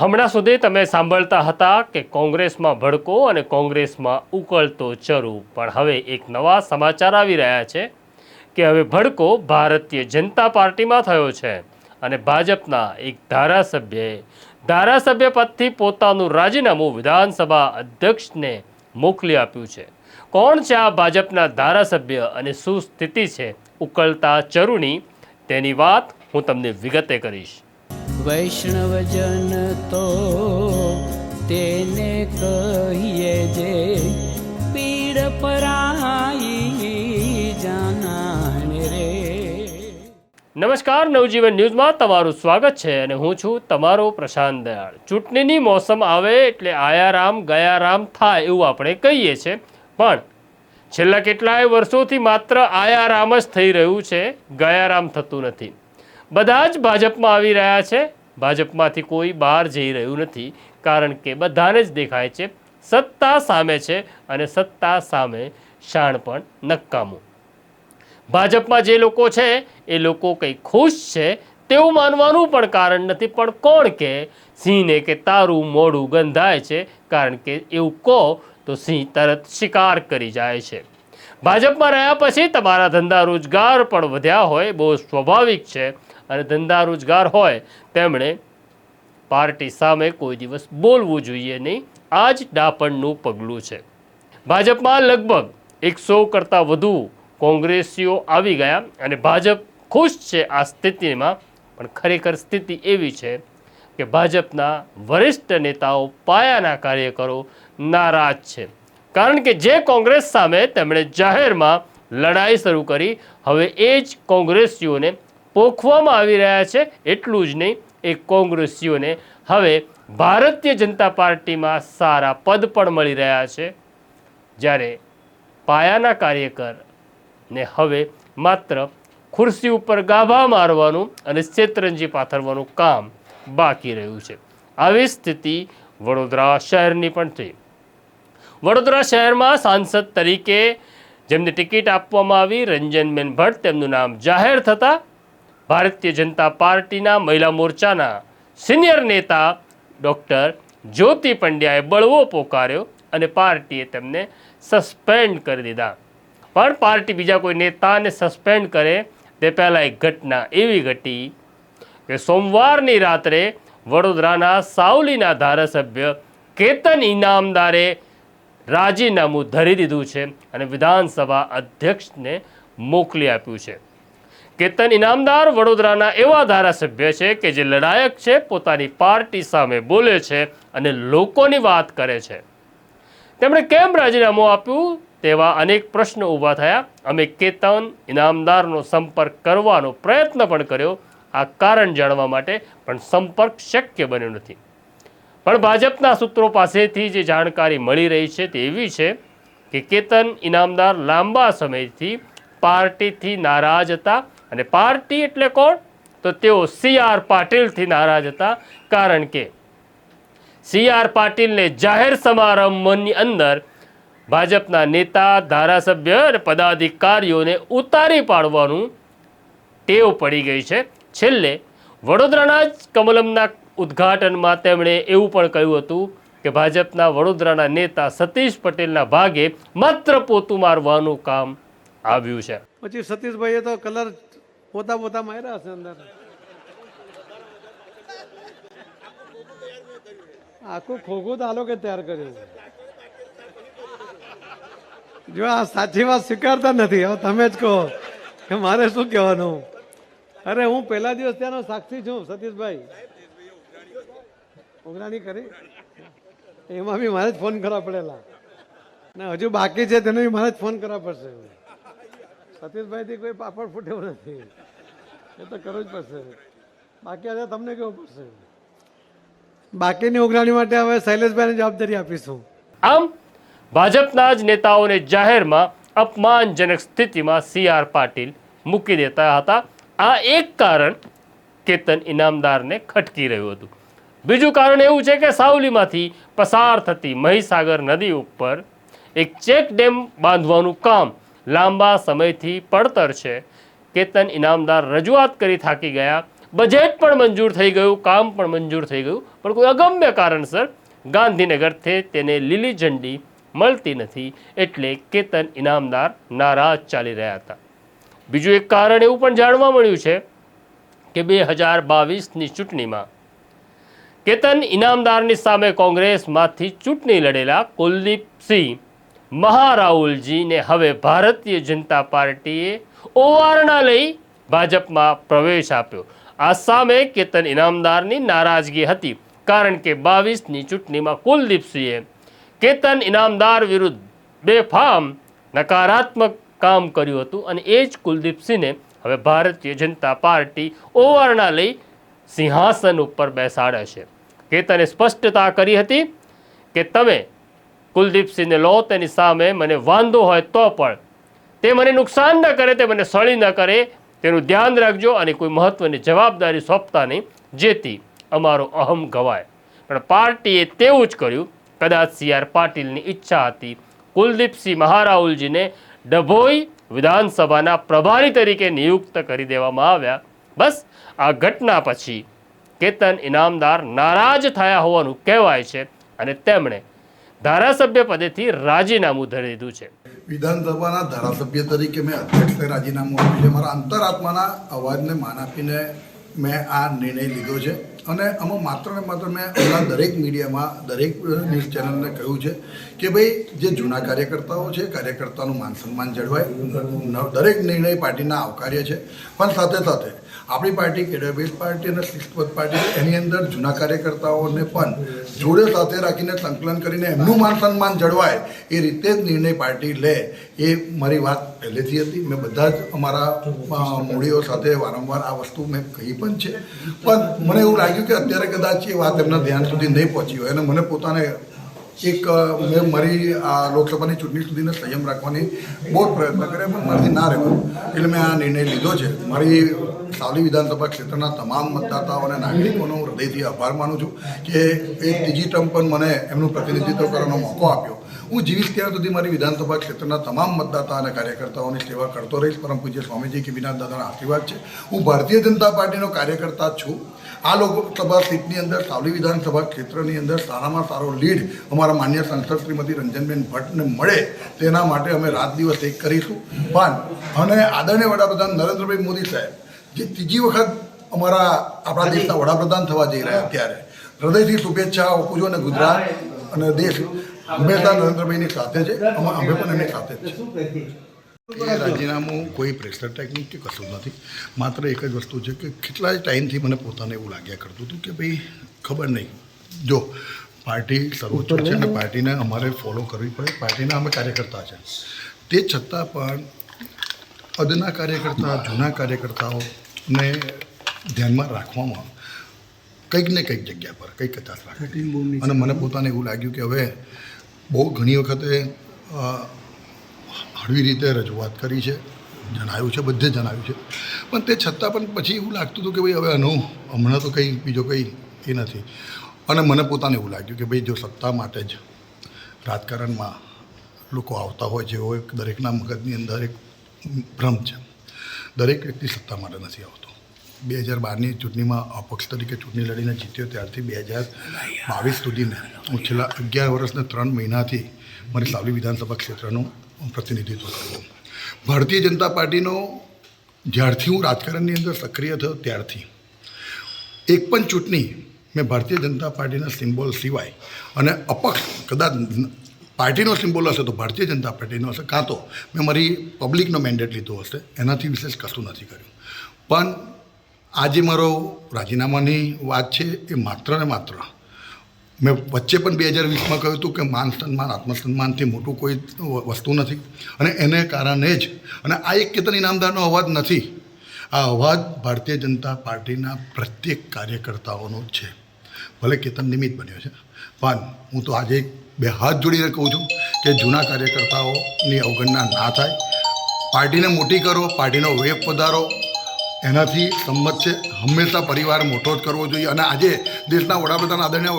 હમણાં સુધી તમે સાંભળતા હતા કે કોંગ્રેસમાં ભડકો અને કોંગ્રેસમાં ઉકળતો ચરુ. પણ હવે એક નવા સમાચાર આવી રહ્યા છે કે હવે ભડકો ભારતીય જનતા પાર્ટીમાં થયો છે અને ભાજપના એક ધારાસભ્યએ ધારાસભ્ય પદથી પોતાનું રાજીનામું વિધાનસભા અધ્યક્ષને મોકલી આપ્યું છે. કોણ છે આ ભાજપના ધારાસભ્ય અને શું સ્થિતિ છે? ઉકળતા ચરુની તેની વાત હું તમને વિગતે કરીશ. વૈષ્ણવજન તો તેને કહીએ જે પીડ પરાઈ જાનાને રે. નમસ્કાર, નવજીવન ન્યૂઝમાં તમારું સ્વાગત છે અને હું છું તમારો પ્રશાંત દયાળ. ચૂંટણીની મોસમ આવે એટલે આયારામ, ગયારામ થાય એવું આપણે કહીએ છીએ. પણ છેલ્લા કેટલાય વર્ષોથી માત્ર આયારામ જ થઈ રહ્યું છે, ગયારામ થતું નથી. બધા જ ભાજપમાં આવી રહ્યા છે. ભાજપમાંથી કોઈ બહાર જઈ રહ્યું નથી, કારણ કે બધાને જ દેખાય છે સત્તા સામે છે અને સત્તા સામે શાણ પણ નકામું. ભાજપમાં જે લોકો છે, એ લોકો કંઈ ખુશ છે તેવું માનવાનું પણ કારણ નથી, પણ કોણ કે? સિંહને કે તારું મોડું ગંધાય છે, કારણ કે એવું કહો તો સિંહ તરત શિકાર કરી જાય છે. ભાજપમાં રહ્યા પછી તમારા ધંધા રોજગાર પણ વધ્યા હોય, બહુ સ્વાભાવિક છે. અને ધંધા રોજગાર હોય, તેમણે પાર્ટી સામે કોઈ દિવસ બોલવું જોઈએ નહીં. આ જ ડાપણનું પગલું છે. ભાજપમાં લગભગ એકસો કરતાં વધુ કોંગ્રેસીઓ આવી ગયા અને ભાજપ ખુશ છે આ સ્થિતિમાં, પણ ખરેખર સ્થિતિ એવી છે કે ભાજપના વરિષ્ઠ નેતાઓ પાયાના કાર્યકરો નારાજ છે. કારણ કે જે કોંગ્રેસ સામે તેમણે જાહેરમાં લડાઈ શરૂ કરી, હવે એ જ કોંગ્રેસીઓને પોખવામાં આવી રહ્યા છે, એટલું જ નહીં, એ કોંગ્રેસીઓને હવે ભારતીય જનતા પાર્ટીમાં સારા પદ પણ મળી રહ્યા છે. જ્યારે પાયાના કાર્યકરને હવે માત્ર ખુરશી ઉપર ગાભા મારવાનું અને શેતરંજી પાથરવાનું કામ બાકી રહ્યું છે. આવી સ્થિતિ વડોદરા શહેરની પણ થઈ. વડોદરા શહેરમાં સાંસદ તરીકે જેમને ટિકિટ આપવામાં આવી, રંજનબેન ભટ્ટ તેમનું નામ જાહેર થતાં ભારતીય જનતા પાર્ટીના મહિલા મોરચાના સિનિયર નેતા ડૉક્ટર જ્યોતિ પંડ્યાએ બળવો પોકાર્યો અને પાર્ટીએ તેમને સસ્પેન્ડ કરી દીધા. પણ પાર્ટી બીજા કોઈ નેતાને સસ્પેન્ડ કરે તે પહેલાં એક ઘટના એવી ઘટી કે સોમવારની રાત્રે વડોદરાના સાવલીના ધારાસભ્ય કેતન ઇનામદારે રાજીનામું ધરી દીધું છે અને વિધાનસભા અધ્યક્ષને મોકલી આપ્યું છે. કેતન ઇનામદાર વડોદરાના એવા ધારાસભ્ય છે કે જે લડાયક છે, પોતાની પાર્ટી સામે બોલે છે અને લોકોની વાત કરે છે. તેમણે કેમ રાજીનામું આપ્યું તેવા અનેક પ્રશ્નો ઊભા થયા. અમે કેતન ઇનામદારનો સંપર્ક કરવાનો પ્રયત્ન પણ કર્યો. આ કારણ જાણવા માટે પણ સંપર્ક શક્ય બન્યો નથી. પણ ભાજપના સૂત્રો પાસેથી જે જાણકારી મળી રહી છે તે એવી છે કે કેતન ઇનામદાર લાંબા સમયથી પાર્ટીથી નારાજ હતા. અને પાર્ટી એટલે કોણ? તો તેઓ સી આર પાટીલથી નારાજ હતા, કારણ કે સી આર પાટીલને જાહેર સમારંભની અંદર ભાજપના નેતા, ધારાસભ્ય અને પદાધિકારીઓને ઉતારી પાડવાનું ટેવ પડી ગઈ છે. છેલ્લે વડોદરાના જ કમલમના ઉદ્ઘાટનમાં તેમણે એવું પણ કહ્યું હતું કે ભાજપના વડોદરાના નેતા સતીશ પટેલના ભાગે માત્ર પોતું મારવાનું કામ આવ્યું છે. પછી સતીશભાઈએ તો કલર પોતા પોતા માર્યા હશે અંદર. આખું ખોખું તો આલોકે તૈયાર કર્યું. જો આ સાચી વાત સ્વીકારતા નથી, હવે તમે જ કહો કે મારે શું કહેવાનું? અરે હું પહેલા દિવસ ત્યાંનો સાક્ષી છું, સતીશભાઈ. ઉઘરાણી કરી? એમાં બી મારે જ ફોન કરવા પડેલા. ને, હજુ બાકી છે, તેને બી મારે જ ફોન કરવા પડશે. સતીશભાઈથી કોઈ પાપડ ફૂટ્યો નથી. એ તો કરવું જ પડશે. બાકી હવે તમને કેવું પડશે? બાકીની ઉઘરાણી માટે હવે શૈલેષભાઈને જવાબદારી આપીશું. આમ ભાજપના જ નેતાઓને જાહેરમાં અપમાનજનક સ્થિતિમાં સી આર પાટીલ મૂકી દેતા હતા. આ એક કારણ કેતન ઇનામદારને ખટકી રહ્યું હતું. બીજું કારણ એવું છે કે સાવલીમાંથી પસાર થતી મહીસાગર નદી ઉપર એક ચેક ડેમ બાંધવાનું કામ લાંબા સમયથી પડતર છે. કેતન ઇનામદાર રજૂઆત કરી થાકી ગયા. બજેટ પણ મંજૂર થઈ ગયું, કામ પણ મંજૂર થઈ ગયું, પણ કોઈ અગમ્ય કારણસર ગાંધીનગરથી તેને લીલી ઝંડી મળતી નથી એટલે કેતન ઇનામદાર નારાજ ચાલી રહ્યા હતા. બીજું એક કારણ એવું પણ જાણવા મળ્યું છે કે બે હજાર બાવીસની ચૂંટણીમાં કેતન ઇનામદારની સામે કોંગ્રેસમાંથી ચૂંટણી લડેલા કુલદીપસિંહ મહારાહુલજીને હવે ભારતીય જનતા પાર્ટીએ ઓવારણા લઈ ભાજપમાં પ્રવેશ આપ્યો. આ સામે કેતન ઇનામદારની નારાજગી હતી, કારણ કે બાવીસની ચૂંટણીમાં કુલદીપસિંહે કેતન ઇનામદાર વિરુદ્ધ બેફામ નકારાત્મક કામ કર્યું હતું અને એ જ કુલદીપસિંહને હવે ભારતીય જનતા પાર્ટી ઓવારણા લઈ સિંહાસન ઉપર બેસાડે છે. કેતને સ્પષ્ટતા કરી હતી કે તમે કુલદીપસિંહને લો, તેની સામે મને વાંધો હોય તો પણ તે મને નુકસાન ન કરે, તે મને સળી ન કરે, તેનું ધ્યાન રાખજો અને કોઈ મહત્વની જવાબદારી સોંપતા નહીં. જેથી અમારો અહમ ગવાય. પણ પાર્ટીએ તેવું જ કર્યું. કદાચ સી આર પાટીલની ઈચ્છા હતી કુલદીપસિંહ મહારાહુલજીને ડભોઈ વિધાનસભાના પ્રભારી તરીકે નિયુક્ત કરી દેવામાં આવ્યા. બસ, આ ઘટના પછી કેતન ઇનામદાર નારાજ થયા હોવાનું કહેવાય છે અને તેમણે ધારાસભ્ય પદેથી રાજીનામું ધરી દીધું છે. વિધાનસભાના ધારાસભ્ય તરીકે મેં અધ્યક્ષને રાજીનામું આપ્યું છે. મારા અંતરાત્માના અવાજને માન આપીને મેં આ નિર્ણય લીધો છે. અને આમાં માત્ર ને માત્ર મેં હમણાં દરેક મીડિયામાં, દરેક ન્યૂઝ ચેનલને કહ્યું છે કે ભાઈ, જે જૂના કાર્યકર્તાઓ છે, કાર્યકર્તાનું માન સન્માન જળવાય. દરેક નિર્ણય પાર્ટીના આવકાર્ય છે. પણ સાથે સાથે આપણી પાર્ટી કેડરબેઝ પાર્ટી અને શિસ્તબદ્ધ પાર્ટી, એની અંદર જૂના કાર્યકર્તાઓને પણ જોડે સાથે રાખીને સંકલન કરીને એમનું માન સન્માન જળવાય એ રીતે જ નિર્ણય પાર્ટી લે એ મારી વાત પહેલેથી હતી. મેં બધા જ અમારા મૂડીઓ સાથે વારંવાર આ વસ્તુ મેં કહી પણ છે. પણ મને એવું લાગ્યું કે અત્યારે કદાચ એ વાત એમના ધ્યાન સુધી નહીં પહોંચી હોય. અને મને પોતાને એક મેં મારી આ લોકસભાની ચૂંટણી સુધીને સંયમ રાખવાની બહુ જ પ્રયત્ન કર્યા, પણ મારાથી ના રહેવું. એટલે મેં આ નિર્ણય લીધો છે. મારી સાવલી વિધાનસભા ક્ષેત્રના તમામ મતદાતાઓ અને નાગરિકોનો હૃદયથી આભાર માનું છું કે એ ત્રીજી ટર્મ પણ મને એમનું પ્રતિનિધિત્વ કરવાનો મોકો આપ્યો. હું જીવીશ ત્યાં સુધી મારી વિધાનસભા ક્ષેત્રના તમામ મતદાતા અને કાર્યકર્તાઓની સેવા કરતો રહીશ પરમ પૂજ્ય સ્વામીજી કિમીનાથ દાદાના આશીર્વાદ છે. હું ભારતીય જનતા પાર્ટીનો કાર્યકર્તા છું. આ લોકસભા સીટની અંદર સાવલી વિધાનસભા ક્ષેત્રની અંદર સારામાં સારો લીડ અમારા માન્ય સાંસદ શ્રીમતી રંજનબેન ભટ્ટને મળે તેના માટે અમે રાત દિવસ એક કરીશું. પણ અને આદરણીય વડાપ્રધાન નરેન્દ્રભાઈ મોદી સાહેબ જે ત્રીજી વખત અમારા આપણા દેશના વડાપ્રધાન થવા જઈ રહ્યા અત્યારે હૃદયથી શુભેચ્છા આપું છું અને ગુજરાત અને દેશ હંમેશા નરેન્દ્રભાઈની સાથે છે. અમે પણ એમની સાથે જ છે. રાજીનામું કોઈ પ્રેશર ટેકનિક કે કશું નથી. માત્ર એક જ વસ્તુ છે કે કેટલાય ટાઈમથી મને પોતાને એવું લાગ્યા કરતું હતું કે ભાઈ ખબર નહીં. જો પાર્ટી સર્વોચ્ચ છે અને પાર્ટીને અમારે ફોલો કરવી પડે. પાર્ટીના અમે કાર્યકર્તા છે. તે છતાં પણ અદના કાર્યકર્તા જૂના કાર્યકર્તાઓને ધ્યાનમાં રાખવામાં કંઈક ને કંઈક જગ્યા પર કંઈક કચાશ રાખે. અને મને પોતાને એવું લાગ્યું કે હવે બહુ ઘણી વખતે હળવી રીતે રજૂઆત કરી છે જણાવ્યું છે, બધે જણાવ્યું છે. પણ તે છતાં પણ પછી એવું લાગતું હતું કે ભાઈ હવે આનું હમણાં તો કંઈ બીજો કંઈ એ નથી. અને મને પોતાને એવું લાગ્યું કે ભાઈ જો સત્તા માટે જ રાજકારણમાં લોકો આવતા હોય છે એવો એક દરેકના મગજની અંદર એક ભ્રમ છે. દરેક વ્યક્તિ સત્તા માટે નથી આવતો. બે હજાર બારની ચૂંટણીમાં અપક્ષ તરીકે ચૂંટણી લડીને જીત્યો, ત્યારથી બે હજાર બાવીસ સુધીને હું છેલ્લા અગિયાર વર્ષને ત્રણ મહિનાથી મારી સાવલી વિધાનસભા ક્ષેત્રનું પ્રતિનિધિત્વ કરું ભારતીય જનતા પાર્ટીનો જ્યારથી હું રાજકારણની અંદર સક્રિય થયો, ત્યારથી એક પણ ચૂંટણી મેં ભારતીય જનતા પાર્ટીના સિમ્બોલ સિવાય અને અપક્ષ કદાચ પાર્ટીનો સિમ્બોલ હશે તો ભારતીય જનતા પાર્ટીનો હશે, કાં તો મેં મારી પબ્લિકનો મેન્ડેટ લીધો હશે, એનાથી વિશેષ કશું નથી કર્યું. પણ આજે મારો રાજીનામાની વાત છે એ માત્ર ને માત્ર. મેં વચ્ચે પણ બે હજાર વીસમાં કહ્યું હતું કે માન સન્માન, આત્મસન્માનથી મોટું કોઈ વસ્તુ નથી. અને એને કારણે જ, અને આ એક કેતન ઇનામદારનો અવાજ નથી. આ અવાજ ભારતીય જનતા પાર્ટીના પ્રત્યેક કાર્યકર્તાઓનો છે. ભલે કેતન નિમિત્ત બન્યો છે. પણ હું તો આજે બે હાથ જોડીને કહું છું કે જૂના કાર્યકર્તાઓની અવગણના ના થાય. પાર્ટીને મોટી કરો, પાર્ટીનો વેગ વધારો એનાથી સંમત છે. હંમેશા પરિવાર મોટો જ કરવો જોઈએ. અને આજે દેશના વડાપ્રધાન આદરણીય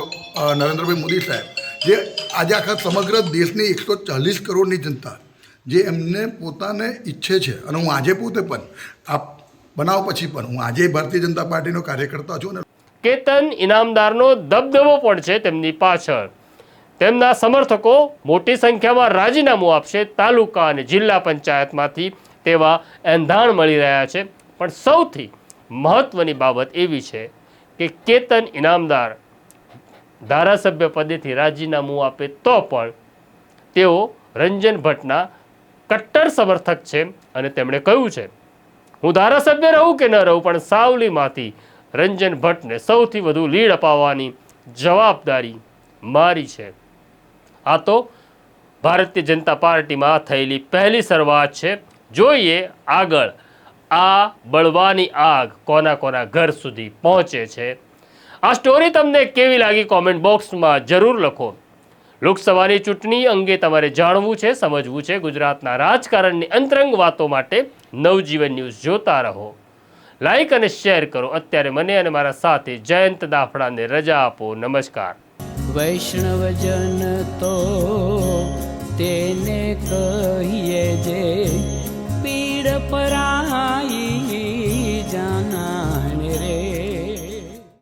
નરેન્દ્રભાઈ મોદી સાહેબ, જે આજે આખા સમગ્ર દેશની એકસો ચાલીસ કરોડની જનતા, જે એમને પોતાને ઈચ્છે છે. અને હું આજે પોતે પણ આ બનાવ પછી પણ, હું આજે ભારતીય જનતા પાર્ટીનો કાર્યકર્તા છું ને કેતન ઇનામદારનો દબદબો પણ છે તેમની પાછળ. તેમના સમર્થકો મોટી સંખ્યામાં રાજીનામું આપશે તાલુકા અને જિલ્લા પંચાયતમાંથી તેવા એંધાણ મળી રહ્યા છે. પણ સૌથી મહત્ત્વની બાબત એવી છે કે કેતન ઇનામદાર ધારાસભ્ય પદેથી રાજીનામું આપે તો પણ તેઓ રંજન ભટ્ટના કટ્ટર સમર્થક છે અને તેમણે કહ્યું છે, હું ધારાસભ્ય રહું કે ન રહું, પણ સાવલીમાંથી રંજન ભટ્ટને સૌથી વધુ લીડ અપાવવાની જવાબદારી મારી છે. આ તો ભારતીય જનતા પાર્ટીમાં થયેલી પહેલી શરૂઆત છે. જોઈએ આગળ આ બળવાની આગ કોના કોના ઘર સુધી પહોંચે છે? આ સ્ટોરી તમને કેવી લાગી કોમેન્ટ બોક્સમાં જરૂર લખો. લોકસભાની ચૂંટણી અંગે તમારે જાણવું છે, સમજવું છે. ગુજરાતના રાજકારણની અંતરંગ વાતો માટે નવજીવન ન્યૂઝ જોતા રહો. લાઈક અને શેર કરો. અત્યારે મને અને મારા સાથે જયંત દાફડાને રજા આપો. નમસ્કાર. વૈષ્ણવજન તો તેને કર પરાઈ